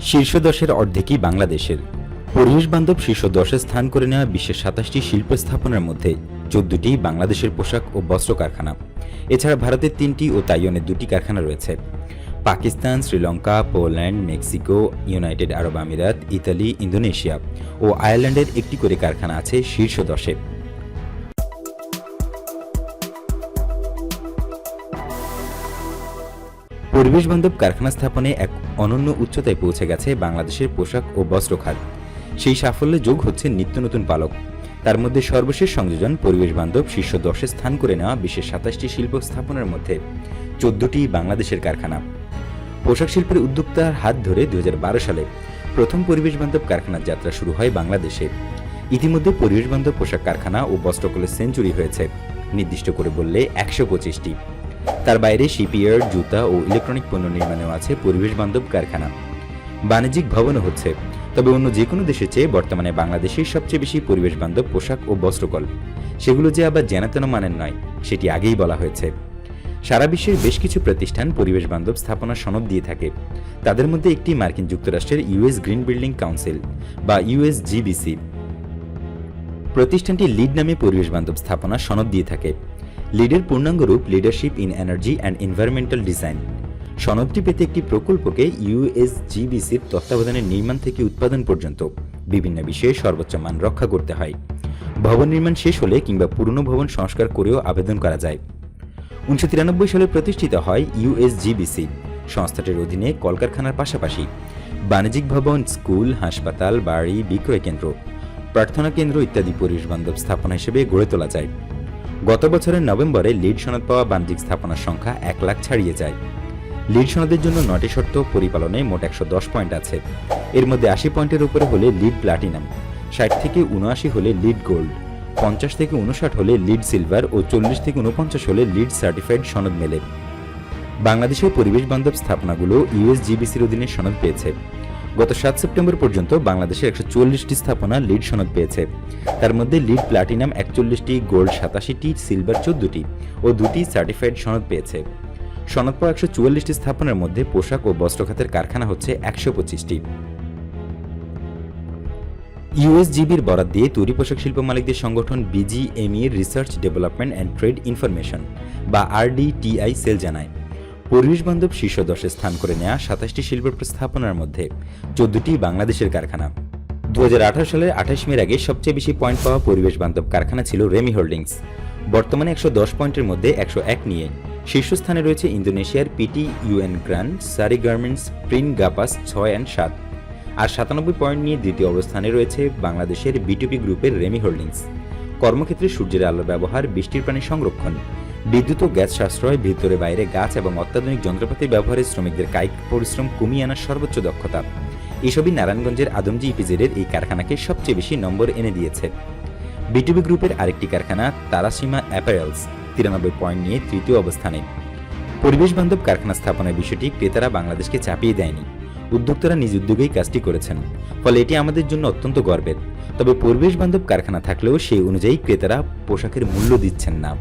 শীর্ষ দশের অর্ধেকই বাংলাদেশের। পরিবেশ বান্ধব শীর্ষ দশে স্থান করে নেওয়া বিশ্বের সাতাশটি শিল্প স্থাপনার মধ্যে চোদ্দটি বাংলাদেশের পোশাক ও বস্ত্র কারখানা। এছাড়া ভারতের তিনটি ও তাইওয়ানের দুটি কারখানা রয়েছে। Pakistan, Sri Lanka, Poland, Mexico, United Arab আমিরাত, ইতালি, ইন্দোনেশিয়া ও আয়ারল্যান্ডের একটি করে কারখানা আছে শীর্ষ দশে পরিবেশ বান্ধব কারখানা স্থাপনে এক অনন্য উচ্চতায় পৌঁছে গেছে বাংলাদেশের পোশাক ও বস্ত্র খাত। সেই সাফল্যে যোগ হচ্ছে নিত্য নতুন পালক। তার মধ্যে সর্বশেষ সংযোজন পরিবেশ বান্ধব শীর্ষ দশে স্থান করে নেওয়া বিশ্বের সাতাশটি শিল্প স্থাপনের মধ্যে চোদ্দটি বাংলাদেশের কারখানা। পোশাক শিল্পের উদ্যোক্তার হাত ধরে দুই হাজার বারো সালে প্রথম পরিবেশ বান্ধব কারখানার যাত্রা শুরু হয় বাংলাদেশে। ইতিমধ্যে পরিবেশ বান্ধব পোশাক কারখানা ও বস্ত্রকলের সেঞ্চুরি হয়েছে। নির্দিষ্ট করে বললে একশো পঁচিশটি। তার বাইরে শিপইয়ার্ড জুতা ও ইলেকট্রনিক পণ্য নির্মাণেও আছে পরিবেশ বান্ধব কারখানা। বাণিজ্যিক ভবনও হচ্ছে। তবে অন্য যে কোনো দেশের চেয়ে বর্তমানে বাংলাদেশেই সবচেয়ে বেশি পরিবেশ বান্ধব পোশাক ও বস্ত্রকল। সেগুলো যে আবার জেনাতেন মানের নয়, সেটি আগেই বলা হয়েছে। সারা বিশ্বের বেশ কিছু প্রতিষ্ঠান পরিবেশ বান্ধব স্থাপনা সনদ দিয়ে থাকে। তাদের মধ্যে একটি মার্কিন যুক্তরাষ্ট্রের ইউএস গ্রিন বিল্ডিং কাউন্সিল বা ইউএসজিবিসি প্রতিষ্ঠানটি লিড নামে পরিবেশ বান্ধব স্থাপনা সনদ দিয়ে থাকে। লিডের পূর্ণাঙ্গ রূপ leadership in energy and environmental design সনদটি পেতে একটি প্রকল্পকে ইউএসজিবিসির তত্ত্বাবধানে নির্মাণ থেকে উৎপাদন পর্যন্ত বিভিন্ন বিষয়ে সর্বোচ্চ মান রক্ষা করতে হয়। ভবন নির্মাণ শেষ হলে কিংবা পুরনো ভবন সংস্কার করেও আবেদন করা যায়। উনিশশো তিরানব্বই সালে প্রতিষ্ঠিত হয় ইউএসজিবিসি সংস্থাটির অধীনে কলকারখানার পাশাপাশি বাণিজ্যিক ভবন, স্কুল, হাসপাতাল, বাড়ি, বিক্রয় কেন্দ্র, প্রার্থনা কেন্দ্র ইত্যাদি পরিবেশ বান্ধব স্থাপনা হিসেবে গড়ে তোলা যায়। গত বছরের নভেম্বরে লিড সনদ পাওয়া বাণিজ্যিক স্থাপনার সংখ্যা এক লাখ ছাড়িয়ে যায়। লিড সনদের জন্য নটি শর্ত পরিপালনে মোট একশো দশ পয়েন্ট আছে। এর মধ্যে আশি পয়েন্টের উপরে হলে লিড প্লাটিনাম, ষাট থেকে উনআশি হলে লিড গোল্ড, পঞ্চাশ থেকে উনষাট হলে লিড সিলভার ও চল্লিশ থেকে উনপঞ্চাশ হলে লিড সার্টিফাইড সনদ মেলে। বাংলাদেশের পরিবেশ বান্ধব স্থাপনাগুলো ইউএসজিবিসির অধীনে সনদ পেয়েছে। গত সাত সেপ্টেম্বর পর্যন্ত বাংলাদেশের একশো চুয়াল্লিশটি স্থাপনা লিড সনদ পেয়েছে। তার মধ্যে লিড প্লাটিনাম একচল্লিশটি, গোল্ড সাতাশিটি, সিলভার চোদ্দটি ও দুটি সার্টিফাইড সনদ পেয়েছে। সনদ পাওয়া একশো চুয়াল্লিশটি স্থাপনার মধ্যে পোশাক ও বস্ত্র খাতের কারখানা হচ্ছে একশো পঁচিশটি। ইউএসজিবির বরাদ দিয়ে তৈরি পোশাক শিল্প মালিকদের সংগঠন বিজিএমইর research, development and trade information বা আরডিটিআই সেল জানায়। পরিবেশ বান্ধব শীর্ষ দশে স্থান করে নেওয়া সাতাশটি শিল্প প্রস্থাপনার মধ্যে চোদ্দটি বাংলাদেশের কারখানা। দু সালের আঠাশ মের আগে সবচেয়ে বেশি পয়েন্ট পাওয়া পরিবেশ বান্ধব কারখানা ছিল রেমি হোল্ডিংস বর্তমানে একশো দশ পয়েন্টের মধ্যে একশো এক নিয়ে শীর্ষস্থানে রয়েছে ইন্দোনেশিয়ার পিটি ইউএন গ্রান সারি গার্মেন্টস প্রিন গাপাস ছয় অ্যান্ড সাত। আর সাতানব্বই পয়েন্ট নিয়ে দ্বিতীয় অবস্থানে রয়েছে বাংলাদেশের বিটুপি গ্রুপের রেমি হোল্ডিংস কর্মক্ষেত্রে সূর্যের আলো ব্যবহার, বৃষ্টির পানি সংরক্ষণ বিদ্যুৎ ও গ্যাস সাশ্রয় ভিতরে বাইরে গাছ এবং অত্যাধুনিক যন্ত্রপাতি ব্যবহারে শ্রমিকদের কায়িক পরিশ্রম কমিয়ে আনার সর্বোচ্চ দক্ষতা। এসবই নারায়ণগঞ্জের আদমজি ইপিজেডের এই কারখানাকে সবচেয়ে বেশি নম্বর এনে দিয়েছে। বিটুবি গ্রুপের আরেকটি কারখানা, তারাসীমা অ্যাপারেলস, তিরানব্বই পয়েন্ট নিয়ে তৃতীয় অবস্থানে। পরিবেশ বান্ধব কারখানা স্থাপনের বিষয়টি ক্রেতারা বাংলাদেশকে চাপিয়ে দেয়নি। উদ্যোক্তারা নিজ উদ্যোগেই কাজটি করেছেন। ফলে এটি আমাদের জন্য অত্যন্ত গর্বের। তবে পরিবেশ বান্ধব কারখানা থাকলেও সেই অনুযায়ী ক্রেতারা পোশাকের মূল্য দিচ্ছেন না।